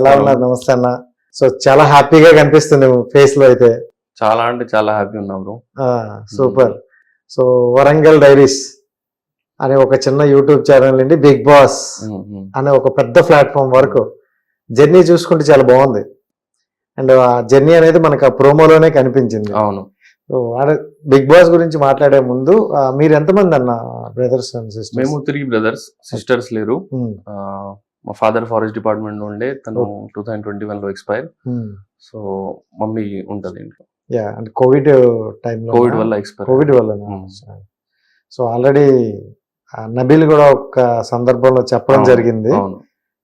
ఎలా ఉన్నారు? నమస్తే అన్న. సో చాలా హ్యాపీగా కనిపిస్తుంది ఫేస్లో అయితే. చాలా అంటే చాలా హ్యాపీ ఉన్నా bro. Super. So Warangal diaries అనే ఒక చిన్న యూట్యూబ్ ఛానల్ నుండి బిగ్ బాస్ అనే ఒక పెద్ద ప్లాట్ఫామ్ వరకు జర్నీ చూసుకుంటే చాలా బాగుంది. అండ్ ఆ జర్నీ అనేది మనకు ఆ ప్రోమోలోనే కనిపించింది. అవును. సో బిగ్ బాస్ గురించి మాట్లాడే ముందు మీరు ఎంతమంది అన్న బ్రదర్స్ అండ్ సిస్టర్స్? మేము త్రీ బ్రదర్స్ సిస్టర్స్ లేరు. మా ఫాదర్ ఫారెస్ట్ డిపార్ట్మెంట్ ఉండే తను టూ థౌసండ్ ట్వంటీ వన్లో ఎక్స్పైర్ సో మమ్మీ ఉంటది ఇంట్లో. యా అంటే కోవిడ్ టైంలో కోవిడ్ వల్ల ఎక్స్పైర్ కోవిడ్ వల్ల Hmm. సో ఆల్రెడీ నబీల్ కూడా ఒక సందర్భంలో చెప్పడం జరిగింది.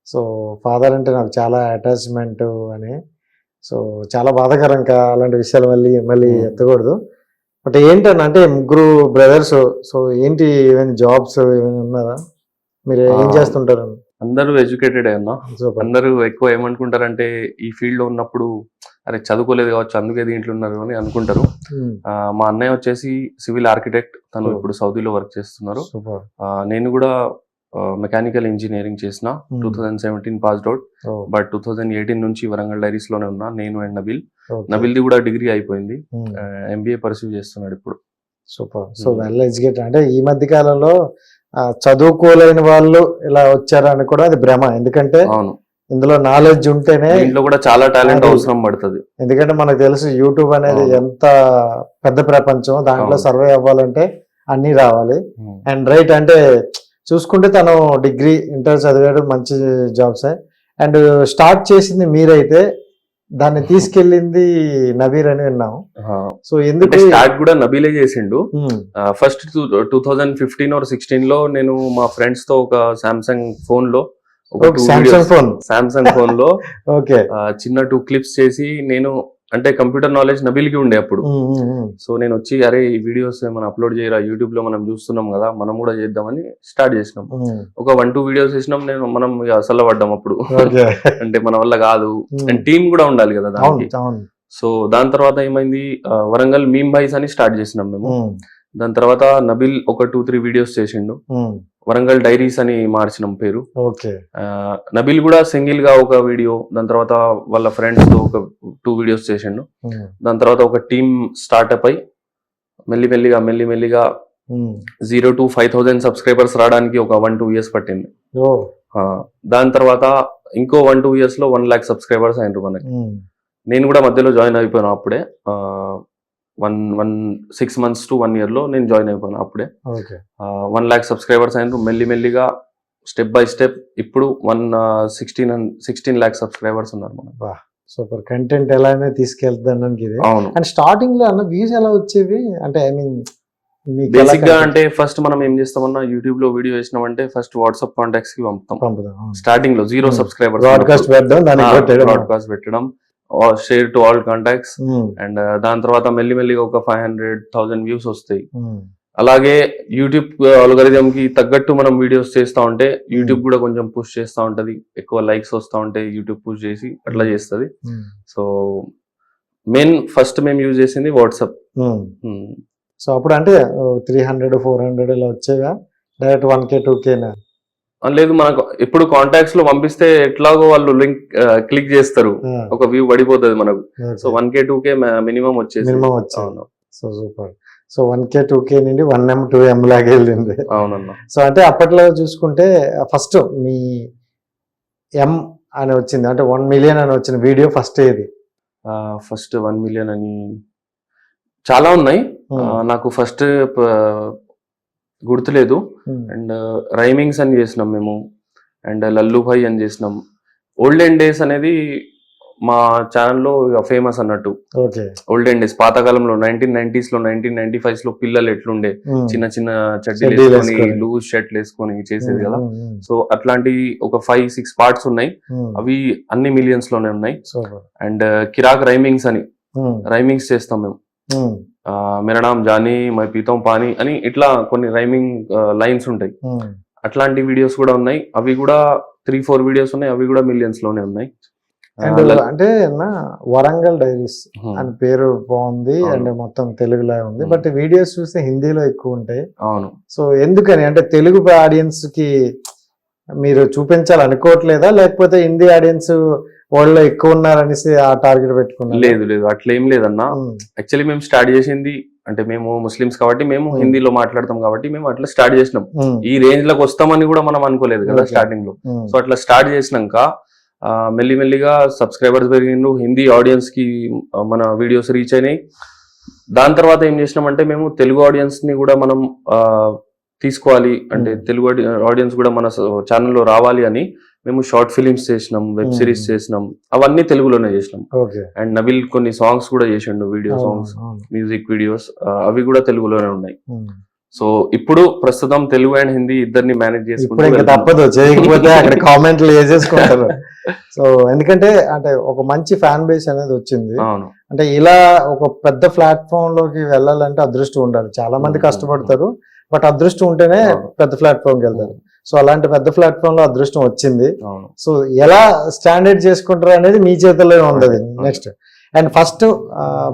సో ఫాదర్ అంటే నాకు చాలా అటాచ్మెంట్ అని. సో చాలా బాధాకరం కా అలాంటి విషయాలు మళ్ళీ మళ్ళీ Hmm. ఎత్తకూడదు. బట్ ఏంటన్నా అంటే ముగ్గురు బ్రదర్స్ సో ఏంటి ఏమైనా జాబ్స్ ఏమైనా ఉన్నారా? మీరు ఏం. చేస్తుంటారు? అందరూ ఎడ్యుకేటెడ్ అన్నా అందరూ ఎక్కువ ఏమనుకుంటారంటే ఈ ఫీల్డ్లో ఉన్నప్పుడు అరే చదువుకోలేదు కావచ్చు అందుకే దీంట్లో ఉన్నారు అని అనుకుంటారు. మా అన్నయ్య వచ్చేసి సివిల్ ఆర్కిటెక్ట్ తను. ఇప్పుడు సౌదీలో వర్క్ చేస్తున్నారు. నేను కూడా మెకానికల్ ఇంజనీరింగ్ చేసిన. Two thousand seventeen passed out. But two thousand eighteen నుంచి వరంగల్ డైరీస్లోనే ఉన్నా. నేను అండ్ నబిల్. నబిల్ది కూడా డిగ్రీ అయిపోయింది. ఎంబీఏ పర్సీవ్ చేస్తున్నాడు ఇప్పుడు. సూపర్. సో. Well educated. అంటే ఈ మధ్య కాలంలో చదువుకోలేని వాళ్ళు ఇలా వచ్చారని కూడా అది భ్రమ. ఎందుకంటే అవును. ఇందులో నాలెడ్జ్ ఉంటేనే దీంట్లో కూడా చాలా టాలెంట్ అవసరం పడుతుంది. ఎందుకంటే మనకు తెలుసు యూట్యూబ్ అనేది. ఎంత పెద్ద ప్రపంచం దాంట్లో. సర్వే అవ్వాలంటే అన్ని రావాలి. అండ్ రైట్ అంటే చూసుకుంటే తను డిగ్రీ ఇంటర్ చదివాడు మంచి జాబ్స్ అండ్ స్టార్ట్ చేసింది మీరైతే దాన్ని తీసుకెళ్ళింది నవీర్ అని విన్నాం సో ఎందుకు స్టార్ట్ కూడా నబీలే చేసిండు. First two thousand fifteen or సిక్స్టీన్లో నేను మా ఫ్రెండ్స్తో ఒక సామ్సంగ్ ఫోన్లో సామ్సంగ్ ఫోన్ సామ్సంగ్ ఫోన్లో ఓకే. చిన్న టూ క్లిప్స్ చేసి నేను అంటే కంప్యూటర్ నాలెడ్జ్ నబిల్కి ఉండే అప్పుడు. సో నేను వచ్చి అరే ఈ వీడియోస్ మనం అప్లోడ్ చేయరా? యూట్యూబ్లో మనం చూస్తున్నాం కదా మనం కూడా చేద్దామని స్టార్ట్ చేసినాం. ఒక వన్ టూ వీడియోస్ చేసినాం నేను మనం పడ్డాం అప్పుడు. అంటే మన వల్ల కాదు. అండ్ టీం కూడా ఉండాలి కదా దానికి. సో దాని తర్వాత ఏమైంది? వరంగల్ మీమ్ బైస్ అని స్టార్ట్ చేసినాం మేము. దాని తర్వాత నబిల్ ఒక టూ త్రీ వీడియోస్ చేసిండు. వరంగల్ డైరీస్ అని మార్చినాం పేరు. నబిల్ కూడా సింగిల్గా ఒక వీడియో దాని తర్వాత వాళ్ళ ఫ్రెండ్స్తో ఒక టూ వీడియోస్ చేసిండు. దాని తర్వాత ఒక టీమ్ స్టార్ట్అప్ అయి మెల్లి మెల్లిగా మెల్లి మెల్లిగా. Zero to five thousand subscribers రావడానికి ఒక వన్ టూ ఇయర్స్ పట్టింది. దాని తర్వాత ఇంకో వన్ టూ ఇయర్స్లో వన్ లాక్ సబ్స్క్రైబర్స్ అయినారు మనకి. నేను కూడా మధ్యలో జాయిన్ అయిపోయాను అప్పుడే. One one six months to one ఇయర్లో నేను జాయిన్ అయిపోయాను అప్పుడే. వన్ ల్యాక్ సబ్స్క్రైబర్స్ అయినారు. మెల్లి మెల్లిగా స్టెప్ బై స్టెప్ ఇప్పుడు one sixteen sixteen lakh subscribers ఉన్నారు మనకి. బా సూపర్. కంటెంట్ ఎలా అనేది తీసుకెళ్తానికి ఇది. అవును. అండ్ స్టార్టింగ్లో అన్న వ్యూస్ ఎలా వచ్చేవి? అంటే ఐ మీన్ బేసిక్గా? అంటే ఫస్ట్ మనం ఏం చేస్తామన్నా యూట్యూబ్లో వీడియో వేసినామంటే ఫస్ట్ వాట్సాప్ కాంటాక్ట్స్కి పంపుతాం. స్టార్టింగ్లో జీరో. సబ్స్క్రైబర్స్ బ్రాడ్కాస్ట్ కొట్టేయడం. బ్రాడ్కాస్ట్ పెట్టడం. Share to all contacts Hmm, and దాని తర్వాత మెల్లి మెల్లిగా ఒక ఫైవ్ హండ్రెడ్ థౌసండ్ వ్యూస్ వస్తాయి. Hmm. అలాగే యూట్యూబ్ అల్గరిథం కి తగ్గట్టు మనం వీడియోస్ చేస్తా ఉంటే యూట్యూబ్ కూడా కొంచెం పుష్ చేస్తా ఉంటది. ఎక్కువ లైక్స్ వస్తా ఉంటే యూట్యూబ్ పుష్ చేసి అట్లా చేస్తది. Hmm, సో మెయిన్ ఫస్ట్ మేము యూజ్ చేసింది వాట్సాప్ hmm. సో అప్పుడు అంటే త్రీ హండ్రెడ్ ఫోర్ హండ్రెడ్ ఇలా వచ్చేగా డైరెక్ట్ వన్ కే టూ కేనా లేదు మనకు ఎప్పుడు కాంటాక్ట్స్లో పంపిస్తే ఎట్లాగో వాళ్ళు లింక్ క్లిక్ చేస్తారు. ఒక వ్యూ పడిపోతుంది మనకు. So one K two K minimum వచ్చేసి so super so one K two K నుండి వన్ ఎం టూ ఎం లాగా వెళ్ళింది. అవునన్నా. సో అంటే అప్పట్లో చూసుకుంటే ఫస్ట్ మీ ఎం అని వచ్చింది. అంటే వన్ మిలియన్ అని వచ్చిన వీడియో ఫస్ట్ ఇది ఫస్ట్ వన్ మిలియన్ అని చాలా ఉన్నాయి. Hmm. నాకు ఫస్ట్ గుర్తులేదు. Hmm. అండ్ రైమింగ్స్ అని చేసినాం మేము. అండ్ లల్లు భాయ్ అని చేసినాం. ఓల్డెన్ డేస్ అనేది మా ఛానల్లో ఫేమస్ అన్నట్టు. ఓకే. ఓల్డెన్ డేస్ పాతకాలంలో నైన్టీన్ నైన్టీస్లో నైన్టీన్ నైన్టీ ఫైవ్లో పిల్లలు ఎట్లుండే? Hmm. చిన్న చిన్న చడ్డీలు వేసుకొని. లూజ్ షర్ట్లు వేసుకొని చేసేది కదా. Hmm, hmm, సో అట్లాంటి ఒక ఫైవ్ సిక్స్ పార్ట్స్ ఉన్నాయి. అవి అన్ని మిలియన్స్లోనే ఉన్నాయి. అండ్ కిరాక్ రైమింగ్స్ అని. రైమింగ్స్ చేస్తాం మేము. మేరా నామ్ జానీ మై పీతం పానీ అని ఇట్లా కొన్ని రైమింగ్ లైన్స్ ఉంటాయి. అట్లాంటి వీడియోస్ కూడా ఉన్నాయి. అవి కూడా త్రీ ఫోర్ వీడియోస్ ఉన్నాయి. అవి కూడా మిలియన్స్లోనే ఉన్నాయి. అండ్ అంటే వరంగల్ డైరీస్ అని పేరు బాగుంది. అండ్ మొత్తం తెలుగులో ఉంది. బట్ వీడియోస్ చూస్తే హిందీలో ఎక్కువ ఉంటాయి. అవును. సో ఎందుకని? అంటే తెలుగు ఆడియన్స్కి మీరు చూపించాలి అనుకోవట్లేదా లేకపోతే హిందీ ఆడియన్స్ లో ఎక్కువ ఉన్నారనేసి ఆ టార్గెట్ పెట్టుకున్నారు. లేదు లేదు. అట్లా ఏం లేదన్నా యాక్చువల్లీ మేము స్టార్ట్ చేసింది అంటే మేము ముస్లిమ్స్ కాబట్టి మేము. హిందీలో మాట్లాడతాం కాబట్టి మేము అట్లా స్టార్ట్ చేసినాం. ఈ రేంజ్లోకి వస్తామని కూడా మనం అనుకోలేదు కదా. స్టార్టింగ్లో సో అట్లా స్టార్ట్ చేసినాక మెల్లిమెల్లిగా సబ్స్క్రైబర్స్ పెరిగిండ్రు. హిందీ ఆడియన్స్కి మన వీడియోస్ రీచ్ అయినాయి. దాని తర్వాత ఏం చేసినామంటే మేము తెలుగు ఆడియన్స్ని కూడా మనం తీసుకోవాలి. అంటే. తెలుగు ఆడియన్స్ కూడా మన ఛానల్లో రావాలి అని మేము షార్ట్ ఫిలిమ్స్ చేసినాం వెబ్ Hmm. సిరీస్ చేసినాం అవన్నీ తెలుగులోనే చేసినాం. ఓకే అండ్ నబిల్ కొన్ని సాంగ్స్ కూడా చేసిండు వీడియో సాంగ్స్ మ్యూజిక్ వీడియోస్ అవి కూడా తెలుగులోనే ఉన్నాయి. సో ఇప్పుడు ప్రస్తుతం తెలుగు అండ్ హిందీ ఇద్దరిని మేనేజ్ చేసుకుంటూ. తప్పదు చేయకపోతే అక్కడ కామెంట్లు వేసేసుకుంటారు. సో ఎందుకంటే అంటే ఒక మంచి ఫ్యాన్ బేస్ అనేది వచ్చింది. అంటే ఇలా ఒక పెద్ద ప్లాట్ఫామ్లోకి వెళ్ళాలంటే అదృష్టం ఉండాలి. చాలా మంది Hmm. కష్టపడతారు బట్ అదృష్టం ఉంటేనే. పెద్ద ప్లాట్ఫామ్కి వెళ్తారు. సో అలాంటి పెద్ద ప్లాట్ఫామ్లో అదృష్టం వచ్చింది. సో ఎలా స్టాండర్డ్ చేసుకుంటారు అనేది మీ చేతుల్లో అవును. Next. And first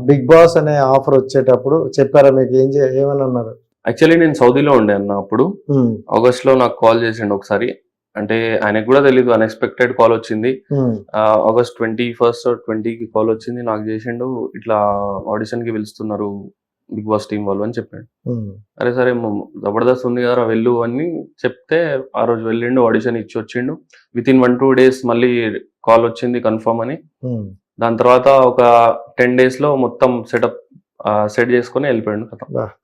Bigg Boss అనే ఆఫర్ వచ్చేటప్పుడు చెప్పారా మీకు? ఏం ఏమని అన్నారు? యాక్చువల్లీ నేను సౌదీలో ఉండే అన్న అప్పుడు. ఆగస్ట్లో నాకు కాల్ చేసిండు ఒకసారి. అంటే ఆయనకు కూడా తెలియదు అన్ఎక్స్పెక్టెడ్ కాల్ వచ్చింది. ఆగస్ట్ ట్వంటీ ఫస్ట్ ట్వంటీ కి కాల్ వచ్చింది. నాకు చేసిండు ఇట్లా ఆడిషన్కి పిలుస్తున్నారు బిగ్ బాస్ టీం వాళ్ళు అని చెప్పాడు. అరే సరే జబర్దస్త్ ఉంది కదా వెళ్ళు అని చెప్తే ఆ రోజు వెళ్ళిండు ఆడిషన్ ఇచ్చి వచ్చిండు. With in one two days మళ్ళీ కాల్ వచ్చింది కన్ఫర్మ్ అని. దాని తర్వాత ఒక టెన్ డేస్లో మొత్తం సెటప్ సెట్ చేసుకుని వెళ్ళిపోయాడు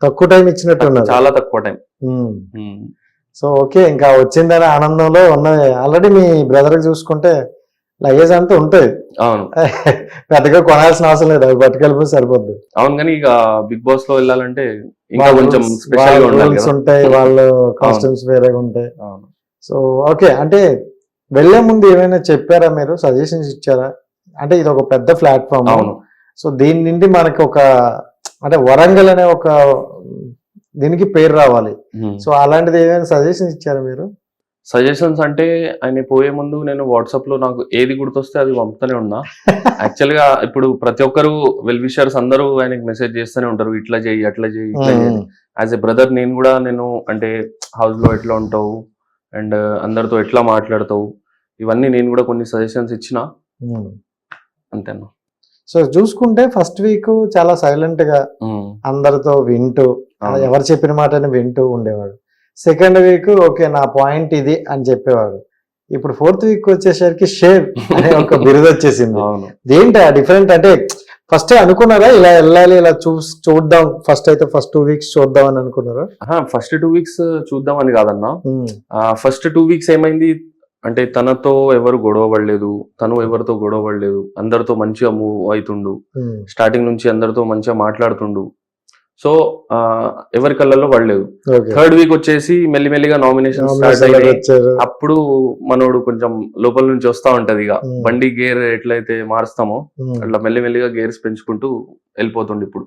తక్కువ టైం ఇచ్చినట్టు చాలా తక్కువ టైం. సో ఓకే ఇంకా వచ్చిందనే ఆనందంలో ఉన్నది ఆల్రెడీ మీ బ్రదర్ చూసుకుంటే లగేజ్ అంతా ఉంటుంది అవును. పెద్దగా కొనాల్సిన అవసరం లేదు అవి పట్టుకెళ్ళిపోతే సరిపోద్ది. అవును కానీ ఇక బిగ్ బాస్లో వెళ్ళాలంటే ఇంకా కొంచెం స్పెషల్ ఉంటాయి వాళ్ళ కాస్ట్యూమ్స్ వేరేగా ఉంటాయి. అవును. సో ఓకే అంటే వెళ్ళే ముందు ఏమైనా చెప్పారా మీరు? సజెషన్స్ ఇచ్చారా? అంటే ఇది ఒక పెద్ద ప్లాట్ఫామ్ అవును. సో దీని నుండి మనకి ఒక అంటే వరంగల్ అనే ఒక దీనికి పేరు రావాలి. సో అలాంటిది ఏమైనా సజెషన్స్ ఇచ్చారా మీరు? సజెషన్స్ అంటే ఆయన పోయే ముందు నేను వాట్సాప్లో నాకు ఏది గుర్తొస్తే అది పంపుతూనే ఉన్నా. యాక్చువల్గా ఇప్పుడు ప్రతి ఒక్కరు వెల్ విషర్స్ అందరూ ఆయనకి మెసేజ్ చేస్తూనే ఉంటారు. ఇట్లా చేయి అట్లా చేయి ఇట్లా చేయి. యాజ్ ఎ బ్రదర్ నేను కూడా నేను అంటే హౌస్లో ఎట్లా ఉంటావు? అండ్ అందరితో ఎట్లా మాట్లాడతావు? ఇవన్నీ నేను కూడా కొన్ని సజెషన్స్ ఇచ్చిన. అంతేనా? సో చూసుకుంటే ఫస్ట్ వీక్ చాలా సైలెంట్గా అందరితో వింటూ. ఎవరు చెప్పిన మాటని వింటూ ఉండేవాడు. సెకండ్ వీక్ ఓకే నా పాయింట్ ఇది అని చెప్పేవాడు ఇప్పుడు ఫోర్త్ వీక్ వచ్చేసరికి షేర్ అనే ఒక బిరుదు వచ్చేసింది. అవును. ఏంటి ఆ డిఫరెంట్ అంటే ఫస్ట్ అనుకున్నారా? ఇలా వెళ్ళాలి ఇలా చూ చూద్దాం ఫస్ట్ అయితే ఫస్ట్ టూ వీక్స్ చూద్దాం అని అనుకున్నారా? ఫస్ట్ టూ వీక్స్ చూద్దామని కాదన్నా. ఉమ్, ఫస్ట్ టూ వీక్స్ ఏమైంది? అంటే తనతో ఎవరు గొడవ పడలేదు తను ఎవరితో గొడవ పడలేదు అందరితో మంచిగా మూవ్ అవుతుండు. స్టార్టింగ్ నుంచి అందరితో మంచిగా మాట్లాడుతుండు. సో ఎవరి కళ్ళల్లో పడలేదు. థర్డ్ వీక్ వచ్చేసి మెల్లిమెల్లిగా నామినేషన్ అప్పుడు మనోడు కొంచెం లోపల నుంచి వస్తా ఉంటది ఇక. Hmm. బండి గేర్ ఎట్లయితే మారుస్తామో ఉమ్, అట్లా మెల్లిమెల్లిగా గేర్స్ పెంచుకుంటూ వెళ్ళిపోతుండు ఇప్పుడు.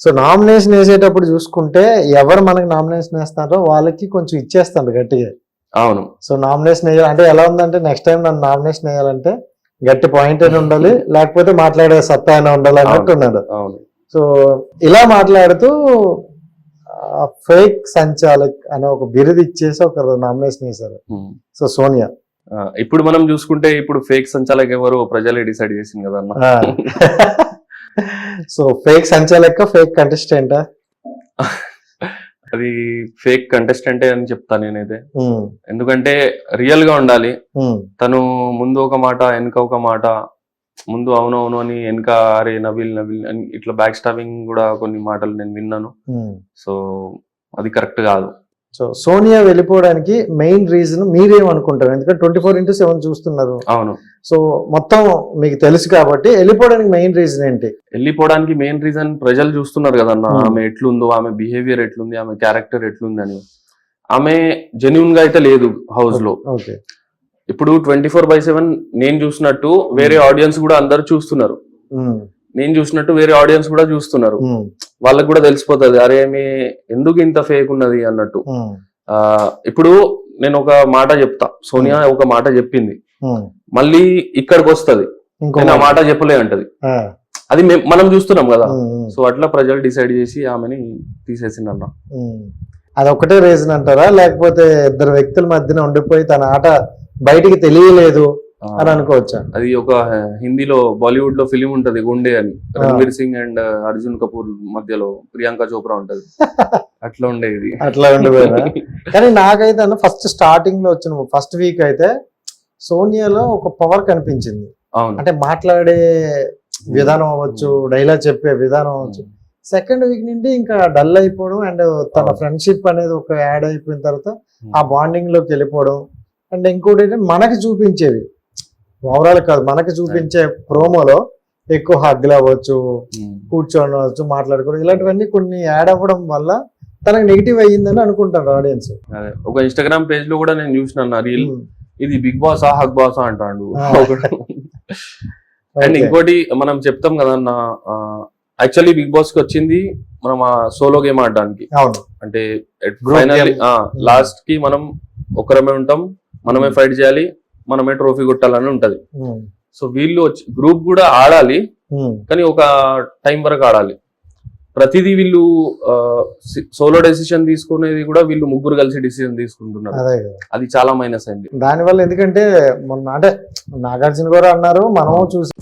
సో నామినేషన్ వేసేటప్పుడు చూసుకుంటే ఎవరు మనకి నామినేషన్ వేస్తారో వాళ్ళకి కొంచెం ఇచ్చేస్తాడు గట్టిగా. అవును. సో నామినేషన్ వేయాలి. అంటే ఎలా ఉందంటే నెక్స్ట్ టైం నన్ను నామినేషన్ వేయాలంటే గట్టి పాయింట్ అయినా ఉండాలి లేకపోతే మాట్లాడే సత్తా అయినా ఉండాలి అన్నట్టు ఉన్నాడు. అవును. సో ఇలా మాట్లాడుతూ ఫేక్ సంచాలక్ అనే ఒక బిరుదు ఇచ్చేసి ఒక నామినేషన్ వేశారు. సో సోనియా. ఇప్పుడు మనం చూసుకుంటే ఇప్పుడు ఫేక్ సంచాలక ఎవరు ప్రజలే డిసైడ్ చేసింది కదా అన్న. సో ఫేక్ సంచాలక ఫేక్ కంటెస్టెంట్? అది ఫేక్ కంటెస్టెంటే అని చెప్తా నేనైతే. ఎందుకంటే రియల్గా ఉండాలి తను ముందు ఒక మాట వెనక ఒక మాట ముందు అవును అవును అని వెనక అరే నబిల్ నబిల్ అని ఇట్లా బ్యాక్ స్టాపింగ్ కూడా కొన్ని మాటలు నేను విన్నాను. సో అది కరెక్ట్ కాదు. సో సోనియా వెళ్ళిపోవడానికి మెయిన్ రీజన్ మీరేమనుకుంటారు? ఎందుకంటే ట్వంటీ ఫోర్ ఇంటూ సెవెన్ చూస్తున్నారు. అవును. సో మొత్తం మీకు తెలుసు కాబట్టి వెళ్ళిపోవడానికి మెయిన్ రీజన్ ఏంటి? వెళ్ళిపోవడానికి మెయిన్ రీజన్ ప్రజలు చూస్తున్నారు కదన్న Hmm. ఆమె ఎట్లుందో ఆమె బిహేవియర్ ఎట్లుంది ఆమె క్యారెక్టర్ ఎట్లుంది అని. ఆమె జెన్యున్గా అయితే లేదు హౌస్లో. ఓకే ఇప్పుడు ట్వంటీ ఫోర్ బై సెవెన్ నేను చూసినట్టు వేరే ఆడియన్స్ కూడా అందరు చూస్తున్నారు. నేను చూసినట్టు వేరే ఆడియన్స్ కూడా చూస్తున్నారు. వాళ్ళకి కూడా తెలిసిపోతుంది అరే మీ ఎందుకు ఇంత ఫేక్ ఉన్నది? అన్నట్టు. ఆ ఇప్పుడు నేను ఒక మాట చెప్తా. సోనియా ఒక మాట చెప్పింది. మళ్ళీ ఇక్కడికి వస్తది. నేను ఆ మాట. చెప్పలే అంటది. అది మనం చూస్తున్నాం కదా. సో అట్లా ప్రజలు డిసైడ్ చేసి ఆమెని తీసేసింది అన్న. అది ఒకటే రీజన్ అంటారా? లేకపోతే ఇద్దరు వ్యక్తుల మధ్యన ఉండిపోయి తన ఆట బయటికి తెలియలేదు అని అనుకోవచ్చా? అది ఒక హిందీలో బాలీవుడ్లో ఫిలిం ఉంటది గుండె అని. రణ్వీర్ సింగ్ అండ్ అర్జున్ కపూర్ మధ్యలో ప్రియాంక చోప్రా ఉంటది. అట్లా ఉండేది. అట్లా ఉండిపోయారా కానీ నాకైతే అన్న ఫస్ట్ స్టార్టింగ్లో వచ్చిన ఫస్ట్ వీక్ అయితే సోనియాలో ఒక పవర్ కనిపించింది. అంటే మాట్లాడే విధానం అవ్వచ్చు డైలాగ్ చెప్పే విధానం అవ్వచ్చు. సెకండ్ వీక్ నుండి ఇంకా డల్ అయిపోవడం అండ్ తన. ఫ్రెండ్షిప్ అనేది ఒక యాడ్ అయిపోయిన తర్వాత ఆ బాండింగ్లోకి వెళ్ళిపోవడం అండ్ ఇంకోటి ఏంటంటే మనకి చూపించేవి. ఓవరాల్ కాదు మనకి చూపించే ప్రోమోలో ఎక్కువ హగ్లు అవ్వచ్చు ఉమ్. కూర్చోవడం అవ్వచ్చు మాట్లాడుకోవడం ఇలాంటివన్నీ కొన్ని యాడ్ అవ్వడం వల్ల తనకు నెగిటివ్ అయ్యిందని అనుకుంటారు ఆడియన్స్. ఒక ఇన్స్టాగ్రామ్ పేజ్లో కూడా నేను చూసిన రీల్ ఇది బిగ్ బాస్ ఆ హక్ బాస్ అంటాడు. అండ్ ఇంకోటి మనం చెప్తాం కదన్న యాక్చువల్లీ బిగ్ బాస్కి వచ్చింది మనం ఆ సోలో గేమ్ ఆడడానికి. అంటే. లాస్ట్కి మనం ఒకరమే ఉంటాం మనమే ఫైట్ చేయాలి మనమే ట్రోఫీ కొట్టాలని ఉంటది. సో వీళ్ళు వచ్చి గ్రూప్ కూడా ఆడాలి ఉమ్, కానీ ఒక టైం వరకు ఆడాలి. ప్రతిదీ వీళ్ళు సోలో డెసిషన్ తీసుకునేది కూడా వీళ్ళు ముగ్గురు కలిసి డిసిజన్ తీసుకుంటున్నారు. అది చాలా మైనస్ అయింది దానివల్ల ఎందుకంటే మొన్న అంటే నాగార్జున గారు అన్నారు మనము చూసి